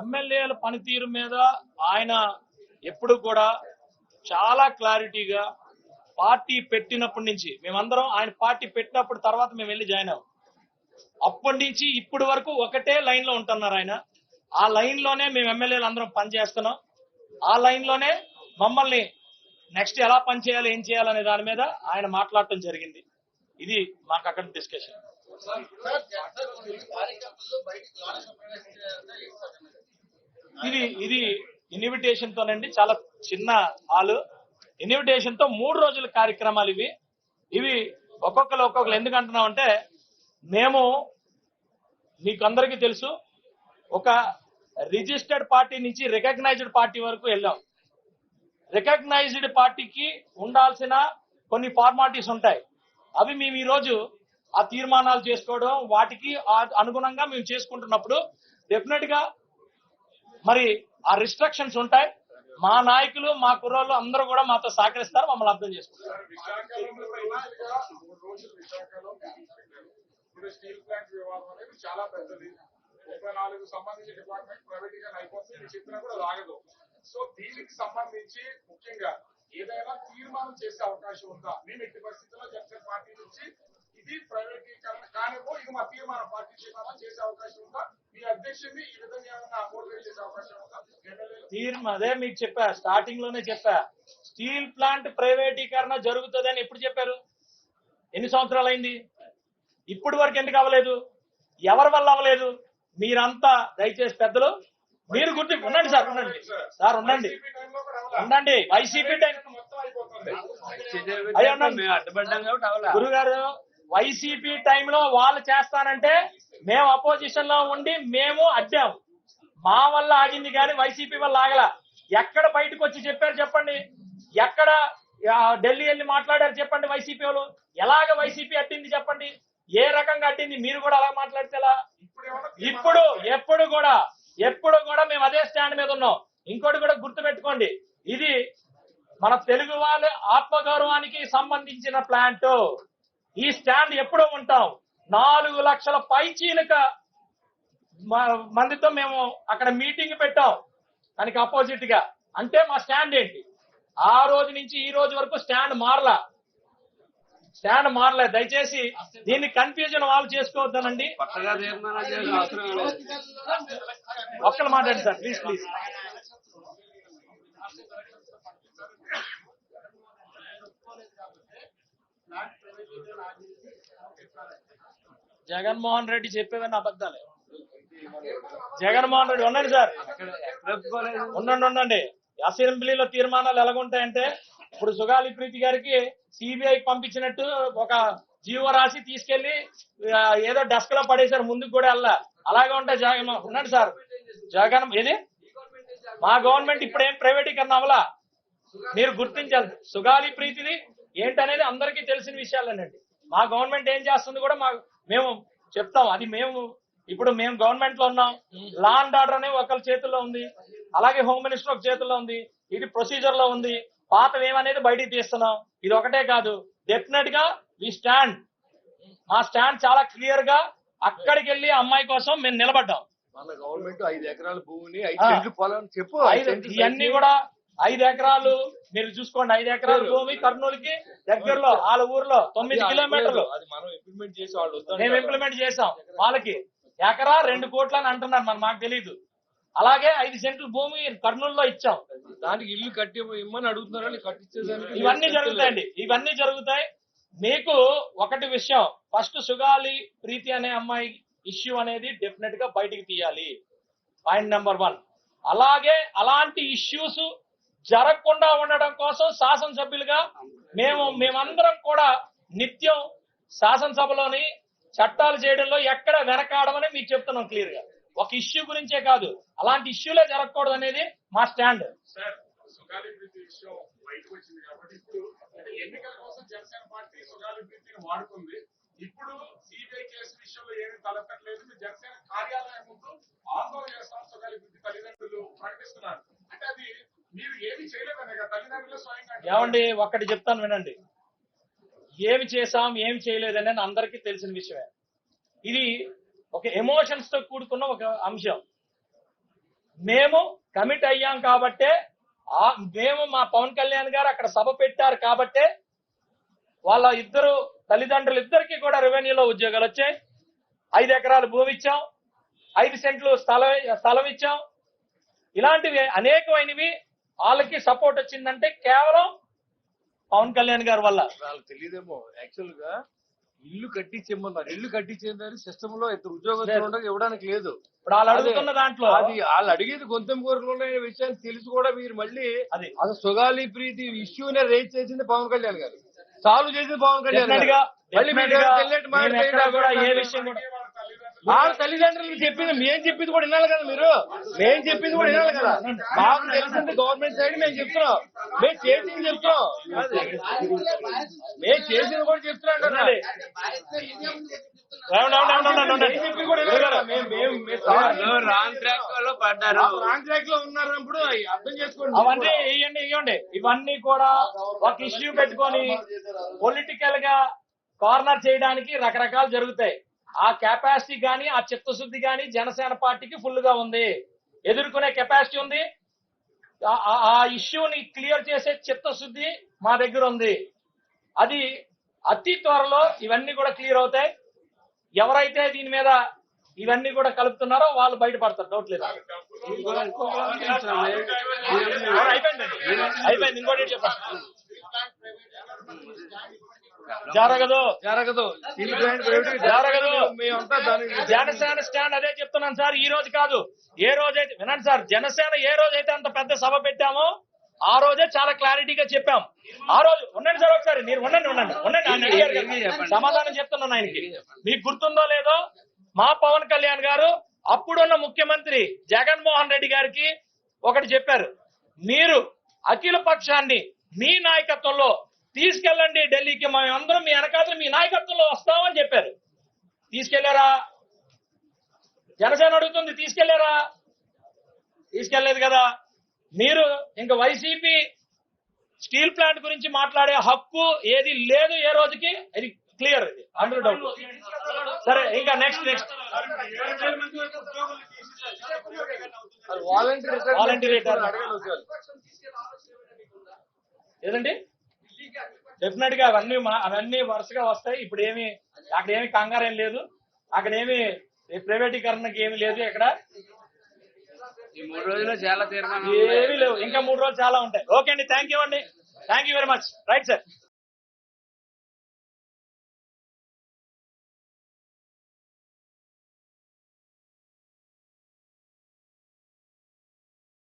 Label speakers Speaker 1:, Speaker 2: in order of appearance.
Speaker 1: ఎమ్మెల్యేల పనితీరు మీద ఆయన ఎప్పుడు కూడా చాలా క్లారిటీగా పార్టీ పెట్టినప్పటి నుంచి మేమందరం ఆయన పార్టీ పెట్టినప్పుడు తర్వాత మేము వెళ్ళి జాయిన్ అవ్వం అప్పటి నుంచి ఇప్పటి వరకు ఒకటే లైన్లో ఉంటున్నారు ఆయన ఆ లైన్లోనే మేము ఎమ్మెల్యేలు అందరం పనిచేస్తున్నాం ఆ లైన్లోనే మమ్మల్ని నెక్స్ట్ ఎలా పనిచేయాలి ఏం చేయాలనే దాని మీద ఆయన మాట్లాడటం జరిగింది ఇది మాకు అక్కడ డిస్కషన్ ఇది ఇది ఇన్విటేషన్ తోనండి. చాలా చిన్న హాలు. ఇన్విటేషన్తో మూడు రోజుల కార్యక్రమాలు ఇవి. ఇవి ఒక్కొక్కరు ఒక్కొక్కరు ఎందుకు అంటున్నాం అంటే మేము మీకు అందరికీ తెలుసు ఒక రిజిస్టర్డ్ పార్టీ నుంచి రికగ్నైజ్డ్ పార్టీ వరకు వెళ్ళాం. రికగ్నైజ్డ్ పార్టీకి ఉండాల్సిన కొన్ని ఫార్మాలిటీస్ ఉంటాయి. అవి మేము ఈరోజు ఆ తీర్మానాలు చేసుకోవడం వాటికి అనుగుణంగా మేము చేసుకుంటున్నప్పుడు డెఫినెట్గా మరి ఆ రిస్ట్రిక్షన్స్ ఉంటాయి మా నాయకులు మా కుర్రోళ్ళు అందరూ కూడా మాతో సహకరిస్తారు మమ్మల్ని అర్థం చేసుకుంటారు
Speaker 2: విశాఖలో మూడు రోజులు విశాఖలో ఇప్పుడు స్టీల్ ప్లాంట్ వివాదం అనేది చాలా పెద్దది ముప్పై నాలుగు సంబంధించి డిపార్ట్మెంట్ ప్రైవేటీకరణ అయిపోతుంది మీరు చెప్పినా కూడా అది సో దీనికి సంబంధించి ముఖ్యంగా ఏదైనా తీర్మానం చేసే అవకాశం ఉందా మేము ఎట్టి పరిస్థితుల్లో జనసేన పార్టీ నుంచి ఇది ప్రైవేటీకరణ కానివ్వో ఇది మా తీర్మానం పార్టీ తీర్మానం చేసే అవకాశం ఉందా? మీ అధ్యక్షుడిని ఈ విధంగా ఏమైనా మోటివేట్ చేసే అవకాశం ఉందా?
Speaker 1: తీర్మ అదే మీకు చెప్పా స్టార్టింగ్లోనే చెప్పా. స్టీల్ ప్లాంట్ ప్రైవేటీకరణ జరుగుతుందని ఎప్పుడు చెప్పారు? ఎన్ని సంవత్సరాలు అయింది? ఇప్పటి వరకు ఎందుకు అవ్వలేదు? ఎవరి వల్ల అవ్వలేదు? మీరంతా దయచేసి పెద్దలు మీరు గుర్తు ఉండండి సార్ ఉండండి. సార్ ఉండండి. ఉండండి. వైసీపీ టైం
Speaker 2: మొత్తం అయిపోతుంది.
Speaker 1: అయ్యో ఉండండి. గురుగారు వైసీపీ టైంలో వాళ్ళు చేస్తానంటే మేము అపోజిషన్లో ఉండి మేము అడ్డాం మా వల్ల ఆగింది కానీ వైసీపీ వల్ల ఆగల. ఎక్కడ బయటకు వచ్చి చెప్పారు చెప్పండి? ఎక్కడ ఢిల్లీ వెళ్ళి మాట్లాడారు చెప్పండి వైసీపీ వాళ్ళు? ఎలాగ వైసీపీ అట్టింది చెప్పండి? ఏ రకంగా అట్టింది మీరు కూడా అలా మాట్లాడితే ఎలా?
Speaker 2: ఇప్పుడు
Speaker 1: ఇప్పుడు ఎప్పుడు కూడా ఎప్పుడు కూడా మేము అదే స్టాండ్ మీద ఉన్నాం. ఇంకోటి కూడా గుర్తు పెట్టుకోండి ఇది మన తెలుగు వాళ్ళ ఆత్మగౌరవానికి సంబంధించిన ప్లాంట్ ఈ స్టాండ్ ఎప్పుడూ ఉంటాం నాలుగు లక్షల పైచీలక మందితో మేము అక్కడ మీటింగ్ పెట్టాం. దానికి అపోజిట్గా. అంటే మా స్టాండ్ ఏంటి? ఆ రోజు నుంచి ఈ రోజు వరకు స్టాండ్ మారలా. స్టాండ్ మారలే. దయచేసి దీన్ని కన్ఫ్యూజన్ వాళ్ళు చేసుకోవద్దనండి. ఒక్కరు మాట్లాడండి sir please please Jaganmohan Reddy చెప్పేవన్నీ అబద్ధాలే. జగన్మోహన్ రెడ్డి ఉండండి సార్. ఉండండి ఉండండి. అసెంబ్లీలో తీర్మానాలు ఎలాగుంటాయంటే ఇప్పుడు సుగాలి ప్రీతి గారికి సిబిఐ పంపించినట్టు ఒక జీవో రాసి తీసుకెళ్ళి ఏదో డెస్క్లో పడేశారు ముందుకు కూడా వెళ్ళా. అలాగే ఉంటాయి జగన్ ఉండండి సార్. జగన్ ఏది? మా గవర్నమెంట్ ఇప్పుడు ఏం ప్రైవేటీకరణ అవలా మీరు గుర్తించాలి. సుగాలి ప్రీతిని ఏంటనేది అందరికీ తెలిసిన విషయాలేనండి. మా గవర్నమెంట్ ఏం చేస్తుంది కూడా మా మేము చెప్తాం. అది మేము ఇప్పుడు మేము గవర్నమెంట్లో ఉన్నాం. లా అండ్ ఆర్డర్ అనేది ఒకరి చేతుల్లో ఉంది. అలాగే హోమ్ మినిస్టర్ ఒక చేతుల్లో ఉంది. ఇది ప్రొసీజర్లో ఉంది. పాత ఏమనేది బయటికి తీస్తున్నాం. ఇది ఒకటే కాదు. డెఫినెట్గా వి స్టాండ్ మా స్టాండ్ చాలా క్లియర్గా అక్కడికి వెళ్ళి అమ్మాయి కోసం మేము నిలబడ్డాం.
Speaker 3: మన గవర్నమెంట్ ఐదు ఎకరాల భూమిని ఐదు పొలం చెప్పు
Speaker 1: ఇవన్నీ. కూడా ఐదు ఎకరాలు మీరు చూసుకోండి ఐదు ఎకరాల భూమి కర్నూలుకి దగ్గరలో వాళ్ళ ఊర్లో తొమ్మిది కిలోమీటర్లు.
Speaker 3: మనం.
Speaker 1: మేము ఇంప్లిమెంట్ చేసాం వాళ్ళకి. ఎకరా రెండు కోట్లు అని అంటున్నారు మరి మాకు తెలియదు అలాగే ఐదు సెంట్లు భూమి కర్నూలులో ఇచ్చాం.
Speaker 3: దానికి ఇల్లు కట్టి ఇమ్మని అడుగుతున్నారని కట్టించేదానికి
Speaker 1: ఇవన్నీ జరుగుతాయండి. ఇవన్నీ జరుగుతాయి. మీకు ఒకటి విషయం ఫస్ట్ సుగాలి ప్రీతి అనే అమ్మాయి ఇష్యూ అనేది డెఫినెట్గా బయటికి తీయాలి. పాయింట్ నెంబర్ వన్ అలాగే అలాంటి ఇష్యూస్ జరగకుండా ఉండడం కోసం శాసనసభ్యులుగా మేము మేమందరం కూడా నిత్యం శాసనసభలోని చట్టాలు చేయడంలో ఎక్కడ వెనకాడమని మీకు చెప్తున్నాం క్లియర్గా ఒక ఇష్యూ గురించే కాదు. అలాంటి ఇష్యూలే జరగకూడదు అనేది మా స్టాండ్.
Speaker 2: ఇప్పుడు అంటే ఎన్నికల కోసం జనసేన పార్టీ సుగాలి ప్రీతిని వాడుకుంది. ఇప్పుడు సిబిఐ కేసు విషయంలో ఏమీ తలెత్తట్లేదు. మీరు జనసేన కార్యాలయం ముందు ఆందోళన చేస్తాం సుగాలి తల్లిదండ్రులు ప్రకటిస్తున్నారు అంటే అది మీరు ఏమి చేయలేదనే కదా తల్లిదండ్రులు స్వయంగా అంటున్నారు.
Speaker 1: ఏమండి ఒక్కటి చెప్తాను వినండి. ఏమి చేసాం ఏమి చేయలేదని అందరికీ తెలిసిన విషయమే. ఇది ఒక ఎమోషన్స్తో కూడుకున్న ఒక అంశం. మేము కమిట్ అయ్యాం కాబట్టే ఆ మేము మా పవన్ కళ్యాణ్ గారు అక్కడ సభ పెట్టారు కాబట్టే వాళ్ళ ఇద్దరు తల్లిదండ్రులు ఇద్దరికి కూడా రెవెన్యూలో ఉద్యోగాలు వచ్చాయి. ఐదు ఎకరాలు భూమి ఇచ్చాం. ఐదు సెంట్లు స్థలం స్థలం ఇచ్చాం. ఇలాంటివి అనేకమైనవి వాళ్ళకి సపోర్ట్ వచ్చిందంటే కేవలం పవన్ కళ్యాణ్ గారి వల్ల.
Speaker 3: వాళ్ళకి తెలియదేమో. యాక్చువల్గా ఇల్లు కట్టించేమన్నారు ఇల్లు కట్టించేందని సిస్టమ్లో ఇద్దరు ఉద్యోగస్తులు ఇవ్వడానికి లేదు.
Speaker 1: ఇప్పుడు వాళ్ళు అడుగుతున్న దాంట్లో
Speaker 3: అది వాళ్ళు అడిగేది గొంతెం కోరికలు విషయాన్ని తెలిసి కూడా మీరు మళ్ళీ
Speaker 1: అది.
Speaker 3: అసలు సుగాలి ప్రీతి ఇష్యూనే రేజ్ చేసింది పవన్ కళ్యాణ్ గారు. సాల్వ్ చేసింది పవన్ కళ్యాణ్ గారు. మళ్ళీ
Speaker 1: ఏ. విషయం కూడా
Speaker 3: వాళ్ళ తల్లిదండ్రులు చెప్పింది మేం చెప్పింది కూడా వినాలి కదా మీరు? మేం చెప్పింది కూడా వినాలి కదా? మాకు తెలిసింది గవర్నమెంట్ సైడ్ మేము చెప్తున్నాం. మేము చేసింది చెప్తున్నాం. మేము చేసింది కూడా చెప్తున్నాం. మేము. మేము- మేము- మేము
Speaker 4: రాంగ్ ట్రాక్లో పడ్డారు.
Speaker 3: రాంగ్ ట్రాక్లో అర్థం చేసుకోండి.
Speaker 1: అవన్నీ ఇవ్వండి ఇవ్వండి ఇవన్నీ కూడా ఒక ఇష్యూ పెట్టుకొని పొలిటికల్గా కార్నర్ చేయడానికి రకరకాలు జరుగుతాయి. ఆ కెపాసిటీ కానీ ఆ చిత్తశుద్ధి కానీ జనసేన పార్టీకి ఫుల్గా ఉంది. ఎదుర్కొనే కెపాసిటీ ఉంది. ఆ- ఇష్యూని క్లియర్ చేసే చిత్తశుద్ధి మా దగ్గర ఉంది. అది అతి త్వరలో ఇవన్నీ కూడా క్లియర్ అవుతాయి. ఎవరైతే దీని మీద ఇవన్నీ కూడా కలుపుతున్నారో వాళ్ళు బయటపడతారు. డౌట్ లేదు? అయిపోయింది. అయిపోయింది. ఇంకోటి చెప్పండి. జరగదు.
Speaker 3: జరగదు.
Speaker 1: జరగదు. జనసేన స్టాండ్ అదే చెప్తున్నాను సార్ ఈ రోజు కాదు. ఏ రోజైతే వినండి సార్ జనసేన ఏ రోజైతే అంత పెద్ద సభ పెట్టామో ఆ రోజే చాలా క్లారిటీగా చెప్పాం. ఆ రోజు ఉండండి సార్ ఒకసారి మీరు ఉండండి ఉండండి ఉండండి. ఆయన అడిగారు. సమాధానం చెప్తున్నాను ఆయనకి. మీకు గుర్తుందో లేదో మా పవన్ కళ్యాణ్ గారు అప్పుడున్న ముఖ్యమంత్రి జగన్మోహన్ రెడ్డి గారికి ఒకటి చెప్పారు. మీరు అఖిల పక్షాన్ని మీ నాయకత్వంలో తీసుకెళ్ళండి ఢిల్లీకి మేమందరం మీ వెనకాతలు మీ నాయకత్వంలో వస్తామని చెప్పారు. తీసుకెళ్ళారా? జనసేన అడుగుతుంది తీసుకెళ్ళారా? తీసుకెళ్ళేదు కదా. మీరు ఇంకా వైసీపీ స్టీల్ ప్లాంట్ గురించి మాట్లాడే హక్కు ఏది లేదు ఏ రోజుకి? ఇది క్లియర్ ఇది. అండర్ డౌట్ సరే ఇంకా నెక్స్ట్ నెక్స్ట్
Speaker 3: వాలంటీర్ ఒకసారి.
Speaker 1: ఏదండి? డెఫినెట్గా అవన్నీ అవన్నీ వరుసగా వస్తాయి. ఇప్పుడు ఏమి అక్కడ ఏమి కంగారు ఏం లేదు. అక్కడ ఏమి ప్రైవేటీకరణకి ఏమి లేదు ఇక్కడ.
Speaker 4: ఈ మూడు రోజుల్లో చాలా తీర్మానం
Speaker 1: ఏమీ లేవు. ఇంకా మూడు రోజులు చాలా ఉంటాయి. ఓకే అండి. థ్యాంక్ యూ అండి. Thank you very much right sir